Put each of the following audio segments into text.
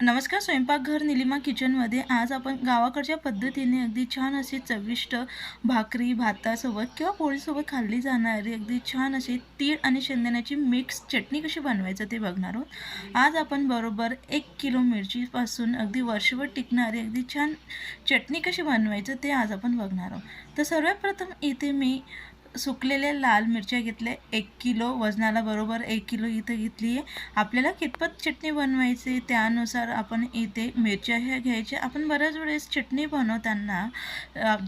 नमस्कार स्वयंपाकघर निलिमा किचनमध्ये आज आपण गावाकडच्या पद्धतीने अगदी छान अशी चविष्ट भाकरी भातासोबत किंवा पोळीसोबत खाल्ली जाणारी अगदी छान अशी तीळ आणि शेंगदाण्याची मिक्स चटणी कशी बनवायचं ते बघणार आहोत. आज आपण बरोबर एक किलो मिरचीपासून अगदी वर्षभर टिकणारी अगदी छान चटणी कशी बनवायचं ते आज आपण बघणार आहोत. तर सर्वात प्रथम इथे मी सुकलेल्या लाल मिरच्या घेतल्या. एक किलो वजनाला बरोबर एक किलो इथं घेतली आहे. आपल्याला कितपत चटणी बनवायची त्यानुसार आपण इथे मिरच्या ह्या घ्यायच्या. आपण बऱ्याच वेळेस चटणी बनवताना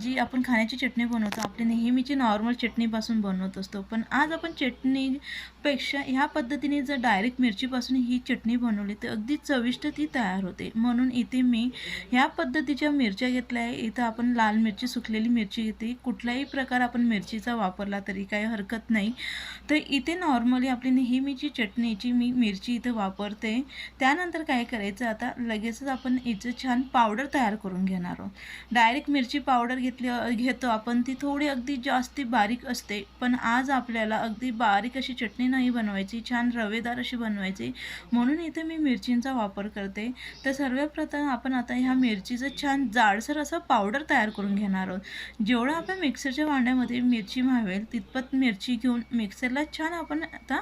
जी आपण खाण्याची चटणी बनवतो आपली नेहमीची नॉर्मल चटणीपासून बनवत असतो. पण आज आपण चटणीपेक्षा ह्या पद्धतीने जर डायरेक्ट मिरचीपासून ही चटणी बनवली तर अगदी चविष्ट ती तयार होते. म्हणून इथे मी ह्या पद्धतीच्या मिरच्या घेतल्या आहे. इथं आपण लाल मिरची सुकलेली मिरची घेते कुठलाही प्रकार आपण मिरचीचा वापर वापरला तरी काही हरकत नाही. तर इथे नॉर्मली आपली नेहमीची चटणीची मी मिरची इथं वापरते. त्यानंतर काय करायचं आता लगेचच आपण इथं छान पावडर तयार करून घेणार आहोत. डायरेक्ट मिरची पावडर घेतली घेतो आपण ती थोडी अगदी जास्ती बारीक असते पण आज आपल्याला अगदी बारीक अशी चटणी नाही बनवायची छान रवेदार अशी बनवायची. म्हणून इथे मी मिरचींचा वापर करते. तर सर्वप्रथम आपण आता ह्या मिरचीचं छान जाडसर असं पावडर तयार करून घेणार आहोत. जेवढं आपण मिक्सरच्या भांड्यामध्ये मिरची मावेल तितपत मिरची घेऊन मिक्सरला छान आपण आता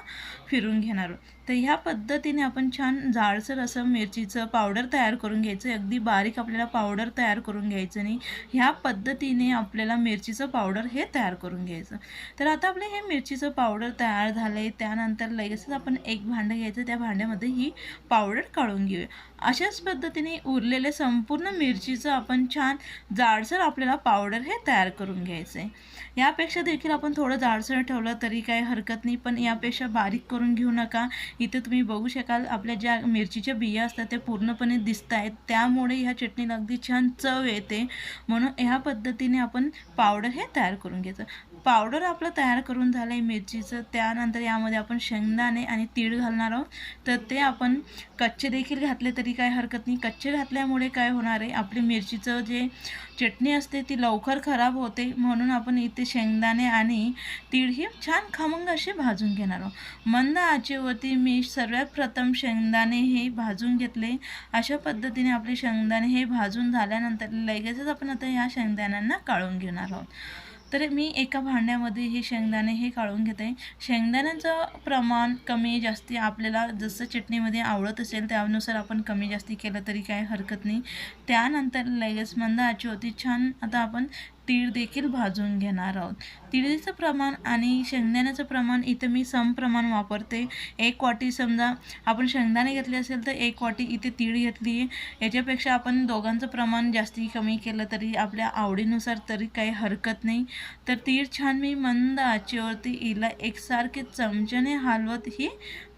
फिरून घेणार आहोत. तर ह्या पद्धतीने आपण छान जाडसर असं मिरचीचं पावडर तयार करून घ्यायचं. अगदी बारीक आपल्याला पावडर तयार करून घ्यायचं नाही. ह्या पद्धतीने आपल्याला मिरचीचं पावडर हे तयार करून घ्यायचं. तर आता आपलं हे मिरचीचं पावडर तयार झालं आहे त्यानंतर लगेचच आपण एक भांडं घ्यायचं. त्या भांड्यामध्ये ही पावडर काढून घेऊया. अशाच पद्धतीने उरलेले संपूर्ण मिरचीचं आपण छान जाडसर आपल्याला पावडर हे तयार करून घ्यायचं आहे यापेक्षा देखील आपण थोडं जाडसर ठेवलं तरी काही हरकत नाही पण यापेक्षा बारीक करून घेऊ नका. इथे तुम्ही बघू शकाल आपल्या ज्या मिरचीच्या बिया असतात त्या पूर्णपणे दिसत आहेत. त्यामुळे ह्या चटणीला अगदी छान चव येते. म्हणून ह्या पद्धतीने आपण पावडर हे तयार करून घ्यायचं. पावडर आपलं तयार करून झालं आहे मिरचीचं. त्यानंतर यामध्ये आपण शेंगदाणे आणि तीळ घालणार आहोत. तर ते आपण कच्चे देखील घातले तरी काय हरकत नाही. कच्चे घातल्यामुळे काय होणार आहे? आपली मिरचीचं जे चटणी असते ती लवकर खराब होते. म्हणून आपण इथे शेंगदाणे आणि तीळ ही छान खमंग असे भाजून घेणार आहोत. मंद आचेवरती मी सर्वात प्रथम शेंगदाणे हे भाजून घेतले. अशा पद्धतीने आपले शेंगदाणे हे भाजून झाल्यानंतर लगेचच आपण आता ह्या शेंगदाण्यांना काढून घेणार आहोत. तर मी एका भांड्यामध्ये हे शेंगदाणे हे काढून घेते. शेंगदाण्याचं प्रमाण कमी जास्ती आपल्याला जसं चटणीमध्ये आवडत असेल त्यानुसार आपण कमी जास्ती केलं तरी काही हरकत नाही. त्यानंतर लगेच मंद आची होती छान आता आपण तीळ देखील भाजून घेणार आहोत. तिळीचं प्रमाण आणि शेंगदाण्याचं प्रमाण इथं मी सम प्रमाण वापरते. एक वाटी समजा आपण शेंगदाणे घेतले असेल तर एक वाटी इथे तीळ घेतली. आहे याच्यापेक्षा आपण दोघांचं प्रमाण जास्ती कमी केलं तरी आपल्या आवडीनुसार तरी काही हरकत नाही. तर तीळ छान मी मंद आचेवरती हिला एकसारखे चमच्याने हलवत ही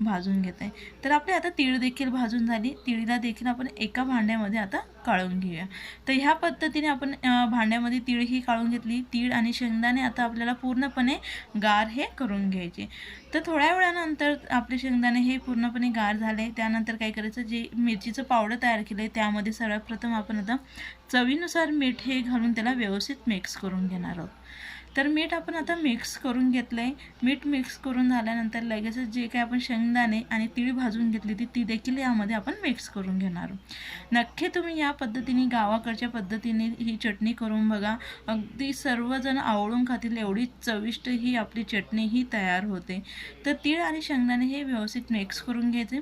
भाजून घेते. तर आपली आता तीळ देखील भाजून झाली. तिळीला देखील आपण एका भांड्यामध्ये आता काढून घेऊया. तर ह्या पद्धतीने आपण भांड्यामध्ये तीळ ही काढून घेतली. तीळ आणि शेंगदाणे आता आपल्याला पूर्णपणे गार हे करून घ्यायचे. तर थोड्या वेळानंतर आपले शेंगदाणे हे पूर्णपणे गार झाले. त्यानंतर काय करायचं? जे मिरचीचं पावडर तयार केलं आहे त्यामध्ये सर्वात प्रथम आपण आता चवीनुसार मीठ हे घालून त्याला व्यवस्थित मिक्स करून घेणार आहोत. तर मीठ आपण आता मिक्स करून घेतलं आहे मीठ मिक्स करून झाल्यानंतर लगेचच जे काही आपण शेंगदाणे आणि तीळ भाजून घेतली ती ती देखील यामध्ये आपण मिक्स करून घेणार नक्की तुम्ही या पद्धतीने गावाकडच्या पद्धतीने ही चटणी करून बघा. अगदी सर्वजण आवडून खातील एवढी चविष्ट ही आपली चटणी ही तयार होते. तर तीळ आणि शेंगदाणे हे व्यवस्थित मिक्स करून घ्यायचे.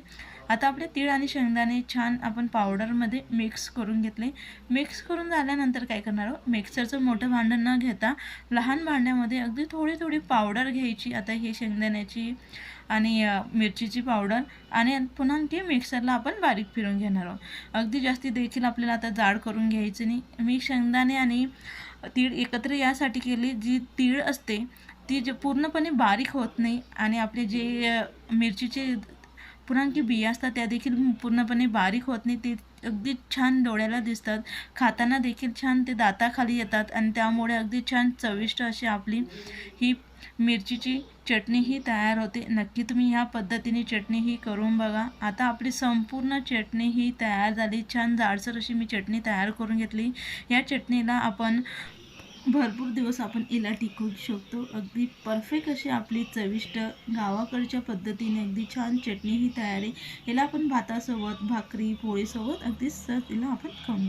आता आपले तीळ आणि शेंगदाणे छान आपण पावडरमध्ये मिक्स करून घेतले. मिक्स करून झाल्यानंतर काय करणार आहोत? मिक्सरचं मोठं भांडण न घेता लहान भांड्यामध्ये अगदी थोडी थोडी पावडर घ्यायची आता हे शेंगदाण्याची आणि मिरचीची पावडर आणि पुन्हा ती मिक्सरला आपण बारीक फिरून घेणार आहोत. अगदी जास्ती देखील आपल्याला आता जाड करून घ्यायची नाही. मी शेंगदाणे आणि तीळ एकत्र यासाठी केली जी तीळ असते ती जे पूर्णपणे बारीक होत नाही आणि आपले जे मिरचीचे पुन्हा की बिया असतात त्या देखील पूर्णपणे बारीक होत नाही ते अगदी छान डोळ्याला दिसतात. खाताना देखील छान ते दाताखाली येतात आणि त्यामुळे अगदी छान चविष्ट अशी आपली ही मिरचीची चटणी ही तयार होते. नक्की तुम्ही ह्या पद्धतीने चटणी ही करून बघा. आता आपली संपूर्ण चटणी ही तयार झाली. छान जाडसर अशी मी चटणी तयार करून घेतली. या चटणीला आपण भरपूर दिवस आपण हिला टिकवू शकतो. अगदी परफेक्ट अशी आपली चविष्ट गावाकडच्या पद्धतीने अगदी छान चटणी ही तयारी. हिला आपण भातासोबत भाकरी पोळीसोबत अगदी सहज हिला आपण खाऊन